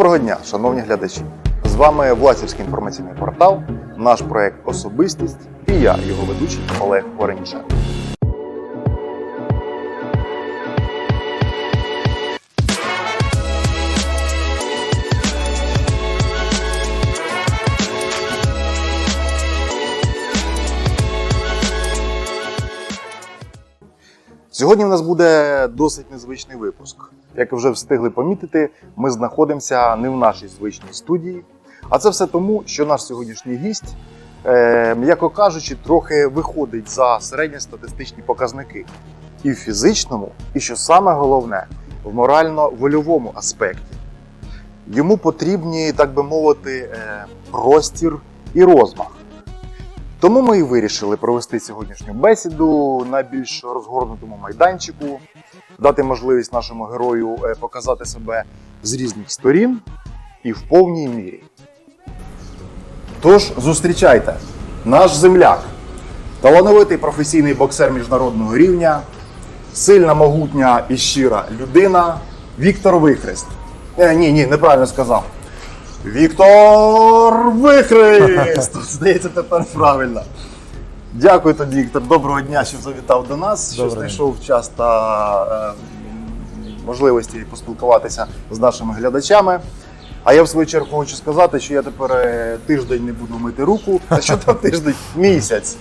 Доброго дня, шановні глядачі! З вами Власівський інформаційний портал, наш проект Особистість і я, його ведучий Олег Оренічак. Сьогодні в нас буде досить незвичний випуск. Як вже встигли помітити, ми знаходимося не в нашій звичній студії. А це все тому, що наш сьогоднішній гість, е, м'яко кажучи, трохи виходить за середньостатистичні показники і в фізичному, і що саме головне, в морально-вольовому аспекті. Йому потрібні, так би мовити, е, простір і розмах. Тому ми і вирішили провести сьогоднішню бесіду на більш розгорнутому майданчику, дати можливість нашому герою е, показати себе з різних сторін і в повній мірі. Тож зустрічайте наш земляк, талановитий професійний боксер міжнародного рівня, сильна, могутня і щира людина Віктор Вихрест. Е, ні, ні, неправильно сказав. Віктор Вихрест! Здається, тепер правильно. Дякую тобі, Віктор. Доброго дня, що завітав до нас, що знайшов час та е, можливості поспілкуватися з нашими глядачами. А я в свою чергу хочу сказати, що я тепер е, тиждень не буду мити руку. А що там тиждень? Місяць.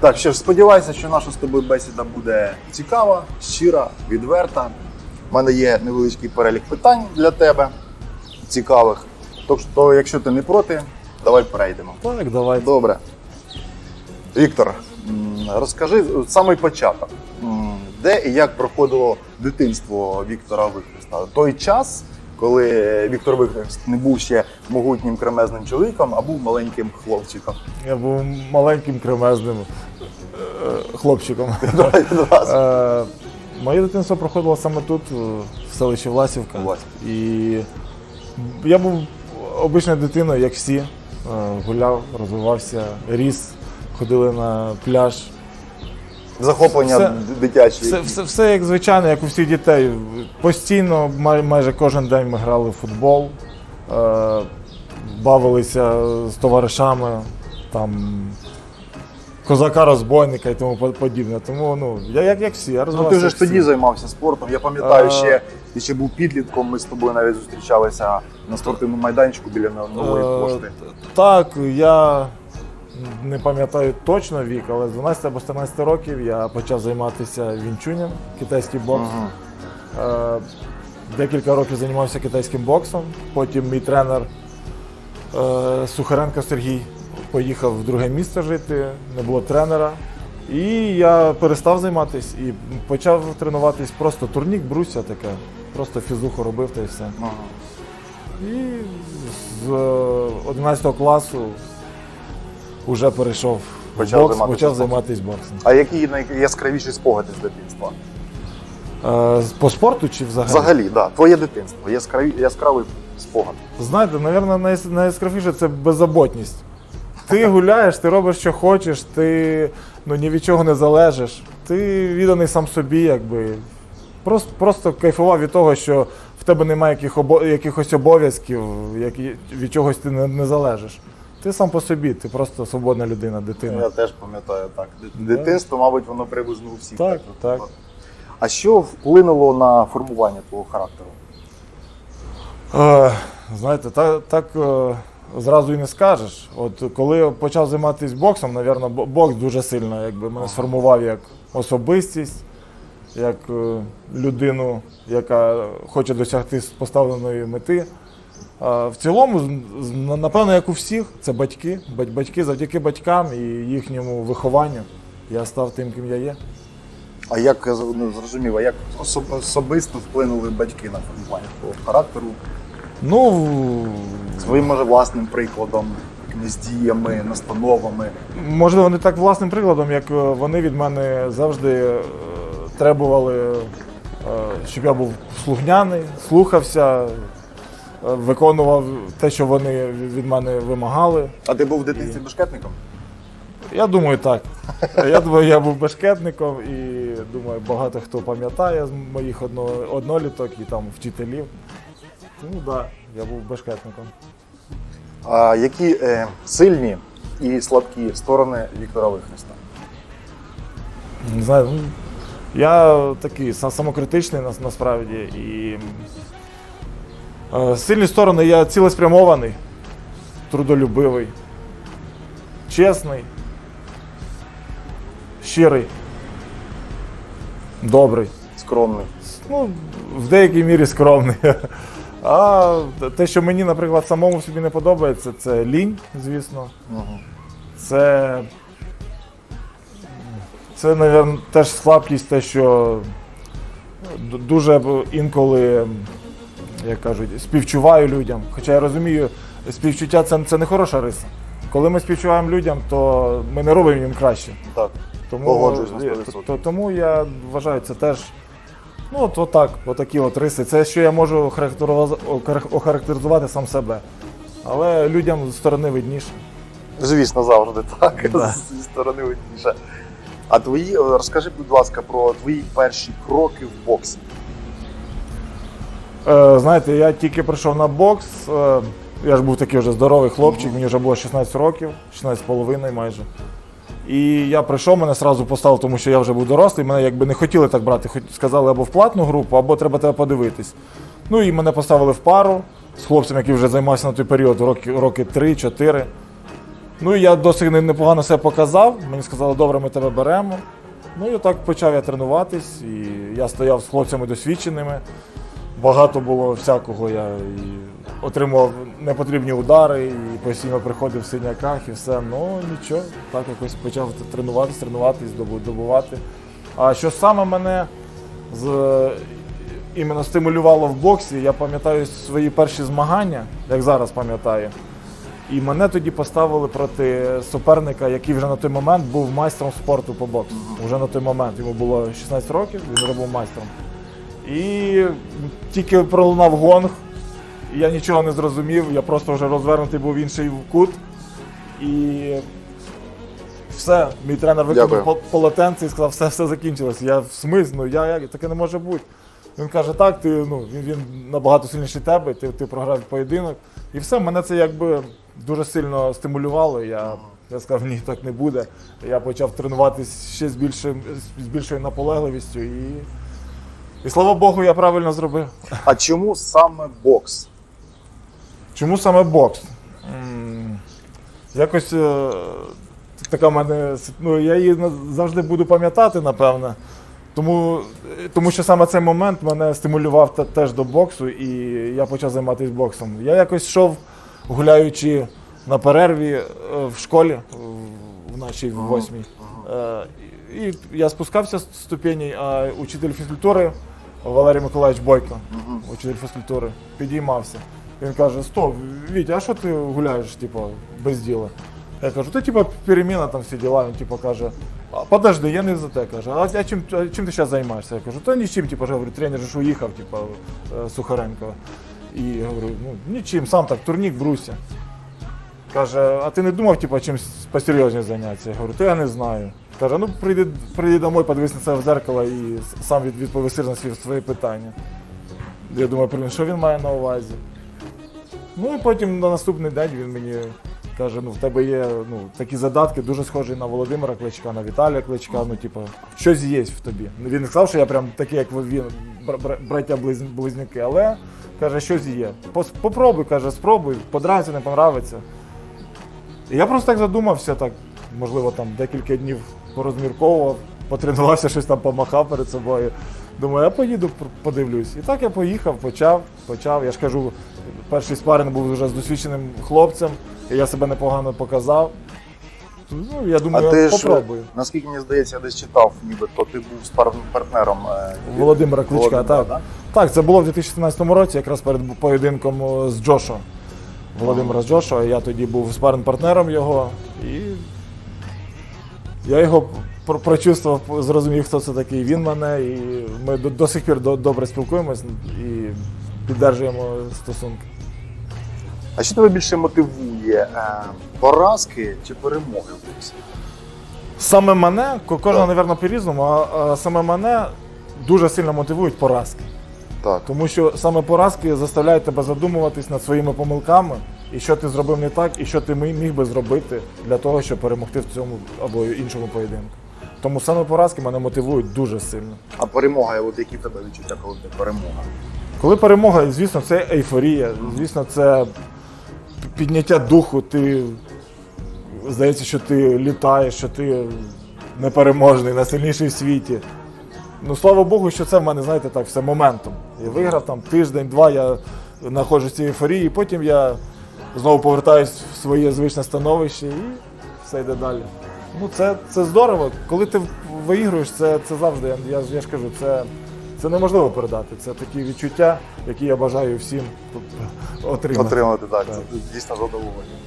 Так, що ж, сподіваюся, що наша з тобою бесіда буде цікава, щира, відверта. У мене є невеличкий перелік питань для тебе цікавих. Тож, то, якщо ти не проти, давай перейдемо. Так, давай. Добре. Віктор, розкажи самий початок. Де і як проходило дитинство Віктора Вихреста? Той час, коли Віктор Вихрест не був ще могутнім кремезним чоловіком, а був маленьким хлопчиком. Я був маленьким кремезним е, хлопчиком. Е, Моє дитинство проходило саме тут, в селищі Власівка. Власівка. І я був обичною дитиною, як всі. Е, Гуляв, розвивався, ріс, ходили на пляж. Захоплення Все- дитячі. Все, все, все як звичайно, як у всіх дітей. Постійно, май- майже кожен день ми грали в футбол, е, бавилися з товаришами, там, козака розбойника і тому по- подібне. Тому ну, я як, як всі, я Ну, ти вже ж тоді займався спортом. Я пам'ятаю, А. ще ти ще був підлітком. Ми з тобою навіть зустрічалися на спортивному майданчику біля нової Е, пошти. Так, я не пам'ятаю точно вік, але з 12 або 14 років я почав займатися вінчунем, китайський бокс. Е, Декілька років займався китайським боксом. Потім мій тренер е, Сухаренко Сергій поїхав в друге місце жити, не було тренера. І я перестав займатися і почав тренуватись просто турнік, бруся таке. Просто фізуху робив та й все. Ага. І з е, 11 класу вже перейшов Почав в бокс, займатися почав займатися боксом. А які найяскравіші спогади з дитинства? Е, По спорту чи взагалі? Взагалі, так. Да. Твоє дитинство. Яскраві, яскравий спогад. Знаєте, най, найяскравіше це беззаботність. Ти гуляєш, ти робиш, що хочеш, ти ну, ні від чого не залежиш. Ти відданий сам собі, якби. Просто, просто кайфував від того, що в тебе немає яких обо- якихось обов'язків, які, від чогось ти не, не залежиш. Ти сам по собі, ти просто свободна людина, дитина. Я теж пам'ятаю так. Дитинство, мабуть, воно приблизно у всіх. Так, так. А що вплинуло на формування твого характеру? Е, знаєте, так, так е, зразу і не скажеш. От коли почав займатися боксом, напевно, бокс дуже сильно якби, мене сформував як особистість, як е, людину, яка хоче досягти поставленої мети. А в цілому, напевно, як у всіх, це батьки. Батьки завдяки батькам і їхньому вихованню я став тим, ким я є. А як ну, зрозумів, а як особисто вплинули батьки на формування твого характеру? Ну, Своїм, може, власним прикладом, якимись діями, настановами. Можливо, не так власним прикладом, як е, вони від мене завжди е, требували, е, щоб я був слухняний, слухався, виконував те, що вони від мене вимагали. А ти був в дитинстві бешкетником? Я думаю, так. Я думаю, я був бешкетником і думаю, багато хто пам'ятає з моїх одно- одноліток і там вчителів. Тому так, да, я був бешкетником. А які е, сильні і слабкі сторони Віктора Вихреста? Не знаю, ну, я такий самокритичний нас- насправді. І е, сильні сторони я цілеспрямований, трудолюбивий, чесний, щирий, добрий. Скромний. Ну, в деякій мірі скромний. А те, що мені, наприклад, самому собі не подобається, це лінь, звісно. Угу. Це, це, мабуть, теж слабкість, те, що дуже інколи, як кажуть, співчуваю людям. Хоча я розумію, співчуття це, це не хороша риса. Коли ми співчуваємо людям, то ми не робимо їм краще. Так. Тому, Погоджуюсь на е, 100%. то- то- тому я вважаю, це теж. Ну, от отак, отакі от риси. Це що я можу охарактеризувати- сам себе. Але людям з сторони видніше. Звісно, завжди так. Да. Зі сторони видніше. А твої, е, розкажи, будь ласка, про твої перші кроки в боксі. Е, знаєте, я тільки прийшов на бокс. Е, я ж був такий вже здоровий хлопчик, мені вже було 16 років, 16 з половиною майже. І я прийшов, мене одразу поставили, тому що я вже був дорослий, мене якби не хотіли так брати. Хоч сказали або в платну групу, або треба тебе подивитись. Ну і мене поставили в пару з хлопцем, який вже займався на той період, роки, роки 3-4. Ну і я досить не- непогано себе показав. Мені сказали, добре, ми тебе беремо. Ну і так почав я тренуватись, і я стояв з хлопцями досвідченими. Багато було всякого. Я і отримував непотрібні удари, і постійно приходив в синяках і все. Ну нічого, так якось почав тренуватись, тренуватись, добувати. А що саме мене з, іменно стимулювало в боксі, я пам'ятаю свої перші змагання, як зараз пам'ятаю. І мене тоді поставили проти суперника, який вже на той момент був майстром спорту по боксу. Уже на той момент йому було 16 років, він вже був майстром. І тільки пролунав гонг, я нічого не зрозумів, я просто вже розвернутий був в інший кут. І все, мій тренер викинув Дякую. пол- полотенце і сказав, все, все закінчилось. Я в смислі, ну я, як, таке не може бути. Він каже, так, ти, ну, він, він набагато сильніший тебе, ти, ти програв поєдинок. І все, мене це якби дуже сильно стимулювало. Я, я сказав, ні, так не буде. Я почав тренуватися ще з, більшим, з більшою наполегливістю. І, і слава Богу, я правильно зробив. А чому саме бокс? Чому саме бокс? Якось е, така в мене. Ну, я її завжди буду пам'ятати, напевно. Тому, е, тому що саме цей момент мене стимулював теж до боксу, і я почав займатися боксом. Я якось йшов, гуляючи на перерві е, в школі в- нашій в восьмій. І я спускався з ступені, а учитель фізкультури Валерій Миколаївич Бойко, учитель фізкультури, підіймався. Він каже: Стоп, Вітя, а що ти гуляєш, типу, без діла? Я кажу, ти типу переміна там всі діла. Він типу каже, подожди, я не за те каже. А, а чим, а чим ти зараз займаєшся? Я кажу, та нічим, типу, говорю, тренер ж уїхав, типу, е, Сухаренко. І говорю, ну нічим, сам так, турнік бруся. Каже, а ти не думав, типу, чимось посерйозніше зайнятися? Я говорю, то я не знаю. Каже, ну прийди, прийди домой, подивись на себе в зеркало і сам відповісти на свої питання. Я думаю, що він має на увазі? Ну і потім на наступний день він мені каже: ну в тебе є ну, такі задатки, дуже схожі на Володимира Кличка, на Віталія Кличка. Ну, типу, щось є в тобі. Ну, Він не сказав, що я прям такий, як він, бр- бр- браття близ- близнюки, але каже, щось є. Попробуй, каже, спробуй, подобається, не понравиться. І я просто так задумався, так, можливо, там декілька днів порозмірковував, потренувався, щось там помахав перед собою. Думаю, я поїду, подивлюсь. І так я поїхав, почав, почав. Я ж кажу, перший спаринг був вже з досвідченим хлопцем, і я себе непогано показав. Ну, я думаю, а ти я ж, попробую. наскільки мені здається, я десь читав, нібито ти був з партнером е, Володимира Кличка, Володимира, так. да? Так, це було в 2017 році, якраз перед поєдинком з Джошо. Володимира з Джошо. Я тоді був спарринг партнером його. І я його прочувствував, зрозумів, хто це такий. Він мене, і ми до, до сих пір до- добре спілкуємось і піддержуємо стосунки. А що тебе більше мотивує? Е, поразки чи перемоги в боксі? Саме мене, ко- кожного, напевно, по-різному, а, а саме мене дуже сильно мотивують поразки. Так. Тому що саме поразки заставляють тебе задумуватись над своїми помилками, і що ти зробив не так, і що ти міг би зробити для того, щоб перемогти в цьому або іншому поєдинку. Тому саме поразки мене мотивують дуже сильно. А перемога, от які в тебе відчуття, коли буде перемога? Коли перемога, звісно, це ейфорія, звісно, це підняття духу. Ти здається, що ти літаєш, що ти непереможний, найсильніший в світі. Ну, слава Богу, що це в мене, знаєте, так, все моментом. Я виграв там тиждень-два, я знаходжусь в цій ейфорії, потім я знову повертаюсь в своє звичне становище і все йде далі. Ну, це, це здорово. Коли ти виігруєш, це, це завжди, я, я, ж- кажу, це, це неможливо передати. Це такі відчуття, які я бажаю всім отримати. Отримати так, Так. це дійсно задоволення.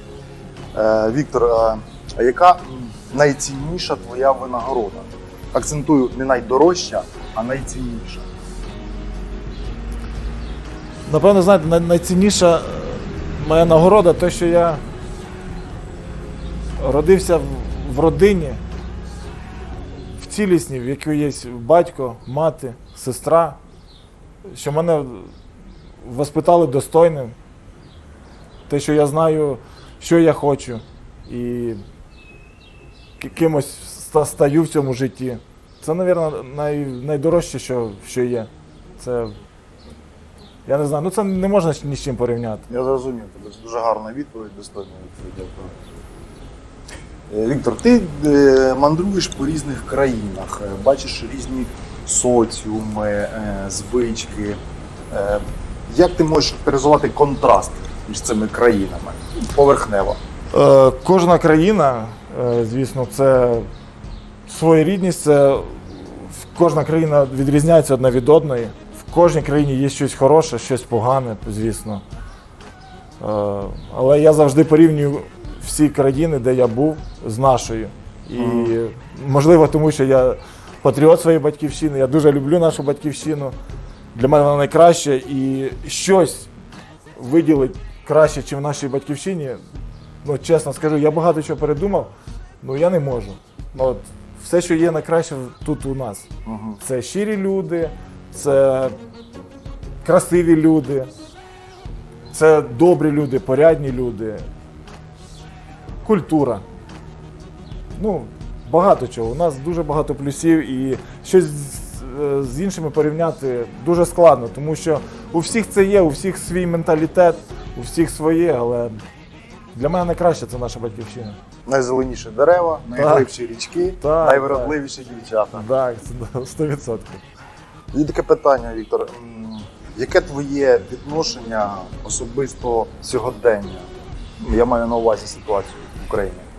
Е, Віктор, а яка найцінніша твоя винагорода? Акцентую не найдорожча, а найцінніша. Напевно, знаєте, найцінніша е, моя нагорода те, що я родився в, в родині, в цілісній, в якій є батько, мати, сестра, що мене воспитали достойним, те, що я знаю, що я хочу, і кимось стаю в цьому житті. Це, мабуть, най, найдорожче, що, що є. Це я не знаю, ну це не можна ні з чим порівняти. Я зрозумів. Це дуже гарна відповідь, достойна відповідь. Е, Віктор, ти е, мандруєш по різних країнах, е, бачиш різні соціуми, звички. Як ти можеш характеризувати контраст між цими країнами? Поверхнево. Кожна країна, звісно, це своєрідність, це кожна країна відрізняється одна від одної. В кожній країні є щось хороше, щось погане, звісно. Але я завжди порівнюю всі країни, де я був, з нашою. І можливо, тому що я патріот своєї батьківщини, я дуже люблю нашу батьківщину. Для мене вона найкраща і щось виділить краще, ніж в нашій батьківщині. Ну, чесно скажу, я багато чого передумав, ну я не можу. Ну, От, все, що є найкраще тут у нас. Угу. Це щирі люди, це красиві люди, це добрі люди, порядні люди, культура. Ну, багато чого. У нас дуже багато плюсів і щось з, е, з іншими порівняти дуже складно, тому що у всіх це є, у всіх свій менталітет, у всіх своє, але для мене найкраще це наша батьківщина. Найзеленіші дерева, найглибші річки, Так, найвродливіші дівчата. Так, це 100%. Тоді таке питання, Віктор. Яке твоє відношення особисто сьогодення? Я маю на увазі ситуацію в Україні.